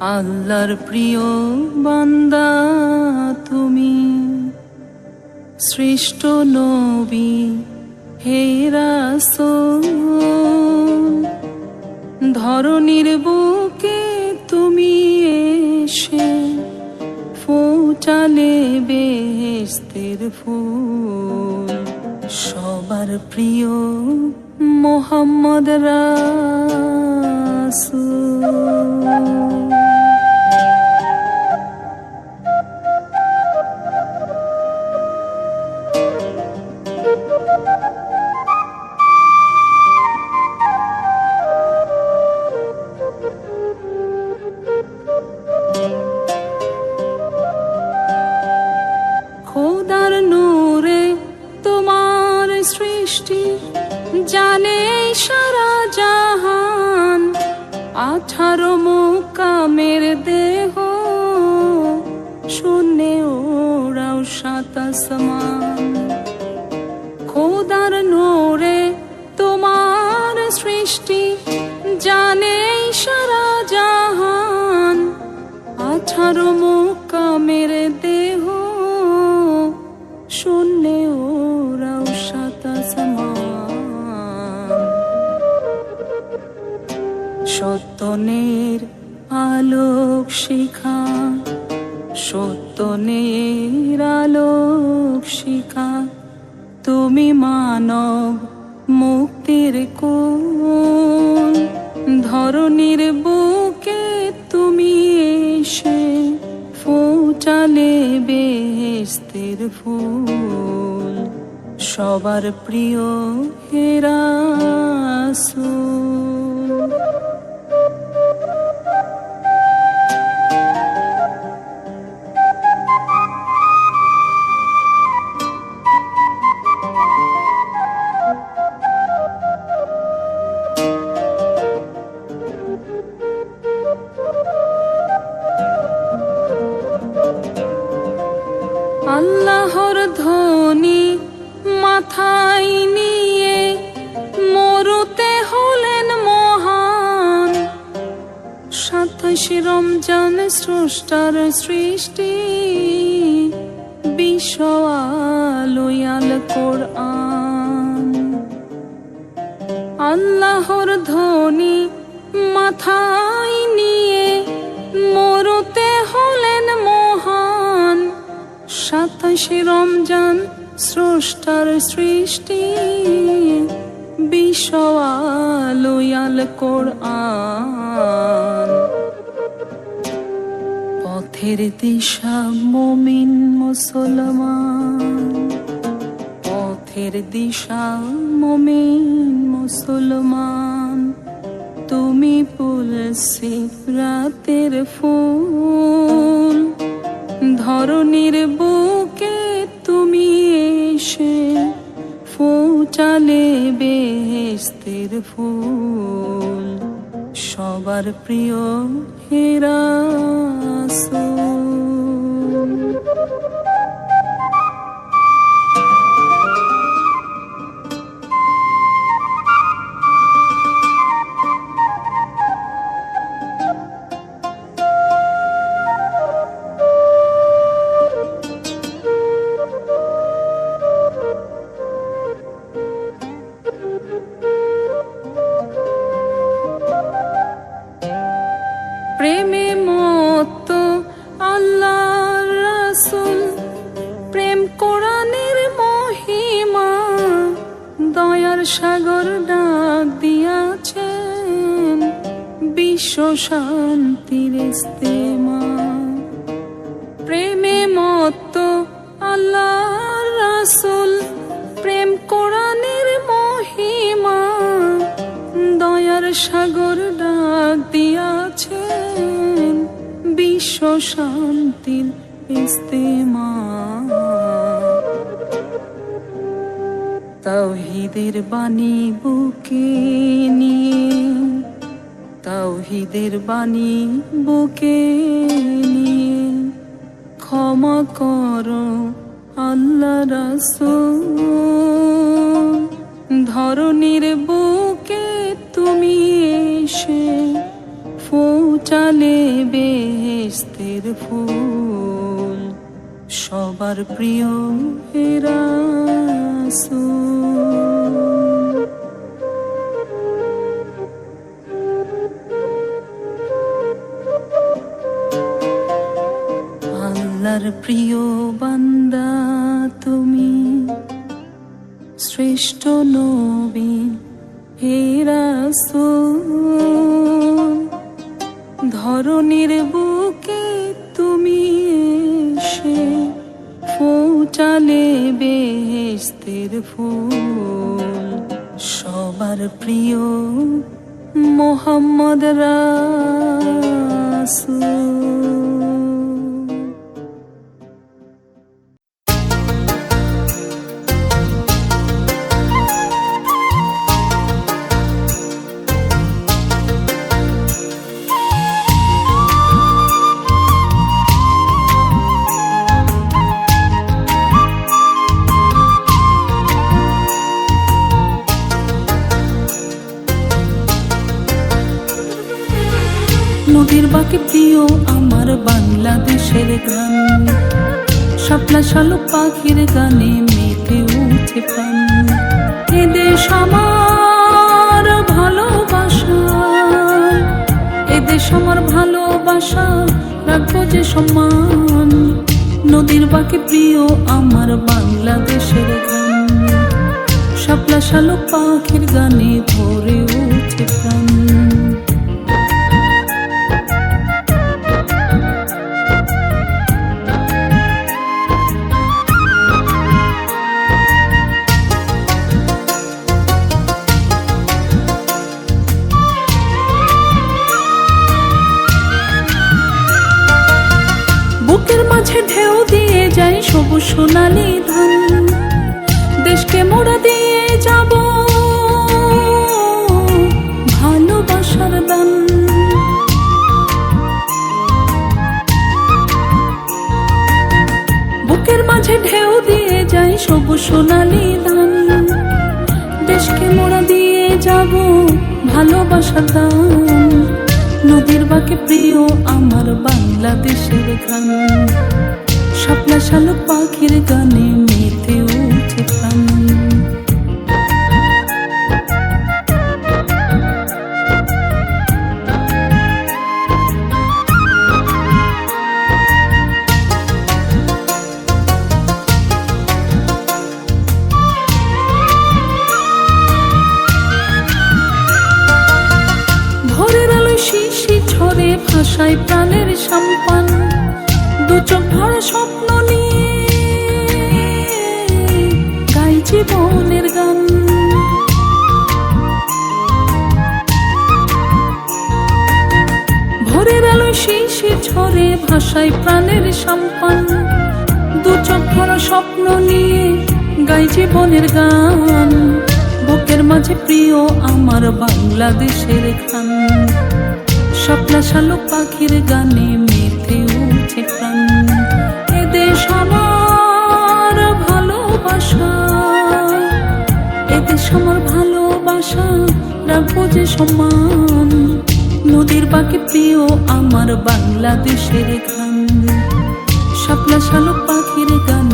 আল্লাহর প্রিয় বান্দা তুমি। সৃষ্ট নবী, হে রাসূল। ধরনীর বুকে তুমি এসে ফোটালে বেহেস্তের ফুল। সবার প্রিয় মোহাম্মদ রাসূল। সৃষ্টি জানে সারা জাহান। আঠারো মোকামের দেহ, শূন্যে ওরাও সত্যনের আলোক শিখা, সত্যনের আলোক শিখা। তুমি মানব মুক্তির কোন বেহেস্তের ফুল সবার প্রিয় হেরাসুল ধ্বনি মাথায় নিয়ে মরুতে হলেন মহান। সাতাশ রমজান স্রষ্টার সৃষ্টি বিশ্ব আলোয়াল কোরআন। আল্লাহর ধ্বনি মাথায় সাতাশে রমজান, স্রষ্টার সৃষ্টি। বিশ্ব আলোয়াল কোরআন। পথের দিশা মমিন মুসলমান। পথের দিশা মমিন মুসলমান। তুমি পুলসি রাতের ফুল ধরনীর বুকে ফোটালে বেহেস্তের ফুল সবার প্রিয় হেরাসুল। শান্তির ইস্তেমা। প্রেমে মত আল্লাহ রাসুল, প্রেম কোরআনের মহিমা। দয়ার সাগর ডাক দিয়াছেন বিশ্ব শান্তির ইস্তেমা। তাওহিদের বাণী বুকে নিয়ে তাওহিদের বাণী বুকে নিয়ে ক্ষমা করো আল্লাহ রাসূল। ধরনীর বুকে তুমি এসে ফৌচালে বেহেস্তের ফুল। সবার প্রিয় হেরাসুল প্রিয় বান্দা, তুমি শ্রেষ্ঠ নবী হেরাসুল ধরনীর বুকে তুমি এসে পৌঁছালে বেহেস্তের ফুল। সবার প্রিয় মোহাম্মদ রাসূল। নদীর বাকি প্রিয় আমার বাংলাদেশের গান। শাপলা শালুক পাখির গানে মেতে উঠে প্রাণ। এ দেশ আমার ভালোবাসা। এ দেশ আমার ভালোবাসা, রাখব যে সম্মান। নদীর বাকি প্রিয় আমার বাংলাদেশের গান। শাপলা শালুক পাখির গানে ভরে উঠে মাঝে ঢেউ দিয়ে যাই সবুজ সোনালি দান দেশকে মোড়া দিয়ে যাব ভালোবাসা দান। নদীর বাকে প্রিয় আমার বাংলাদেশের গান শাপলা শালুক পাখির গানে মেতে উঠে সম্পান, দু চোখ ভরা স্বপ্ন নিয়ে গাই জীবনের গান। ভোরের আলো শিশি ঝরে ভাষায় প্রাণের সম্পান, দু চোখ ভরা স্বপ্ন নিয়ে গাই জীবনের গান। বুকের মাঝে প্রিয় আমার বাংলাদেশের গান স্বপ্না শালুক পাখির গানে মেতে উঠে প্রাণ। এ দেশ আমার ভালোবাসা। এ দেশ আমার ভালোবাসা রাখব যে সম্মান। নদীর বাকি প্রিয় আমার বাংলাদেশের গান। শালুক পাখির গানে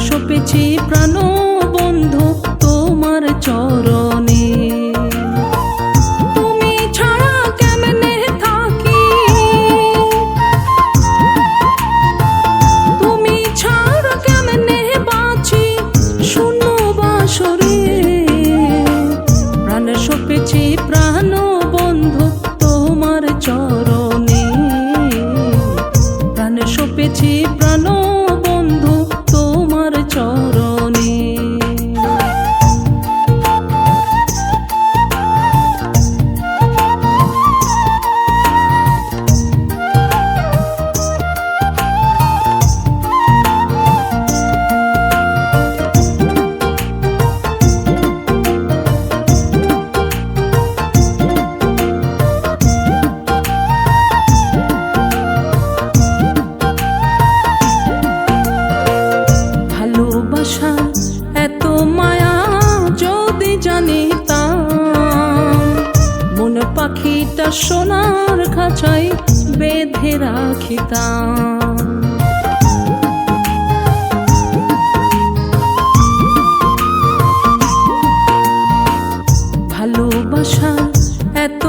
সপেছি প্রাণ পাখিটা সোনার খাঁচাই বেঁধে রাখিতাম। ভালোবাসা এত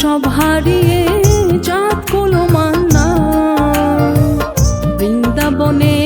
সব হারিয়ে চাঁদ মান মান্না। বৃন্দাবনে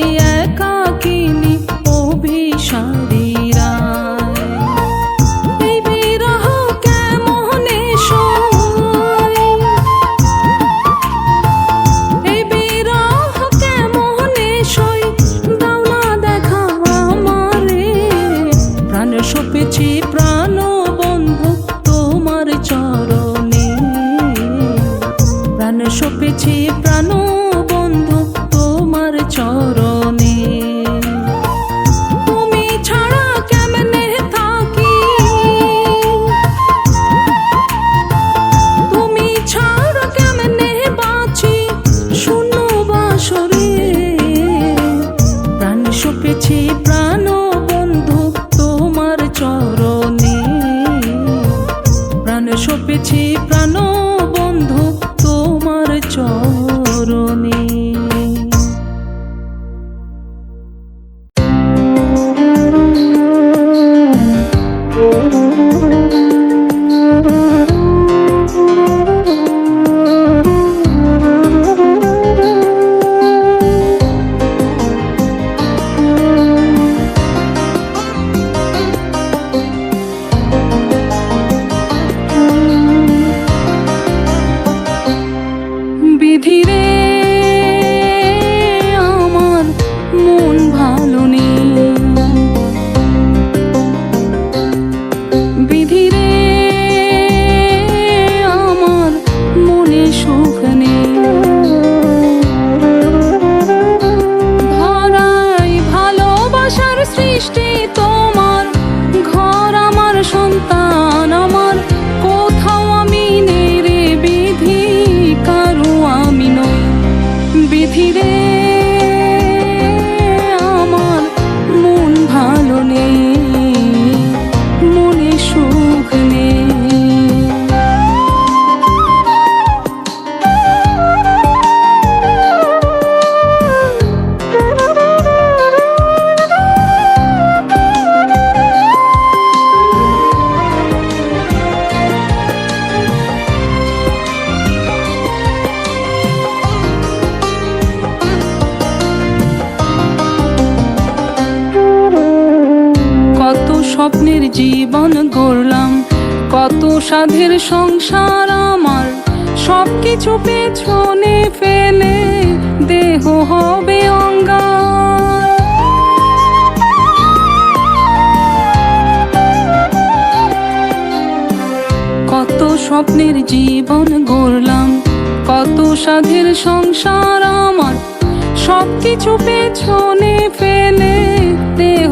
কিছু পেছনে ফেলে দেহ হবে কত স্বপ্নের জীবন গড়লাম, কত সাধের সংসার আমার সব কিছু পেছনে ফেলে দেহ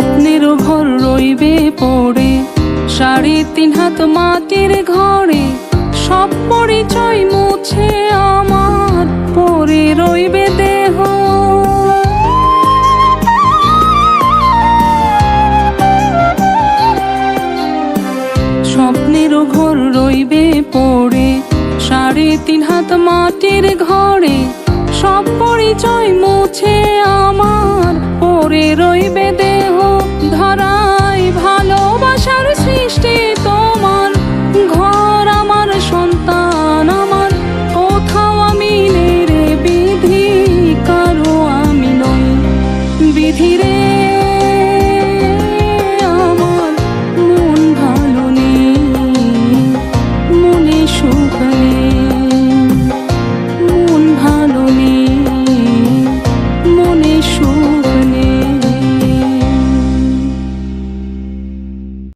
স্বপ্নের ঘর রইবে পড়ে। সাড়ে তিন হাত মাটির ঘরে সব পরিচয় মুছে আমার। পরে রইবে দেহ। স্বপ্নের ঘর রইবে পড়ে। সাড়ে তিন হাত মাটির ঘরে সব পরিচয় মুছে আমার। পরে রইবে দেহ।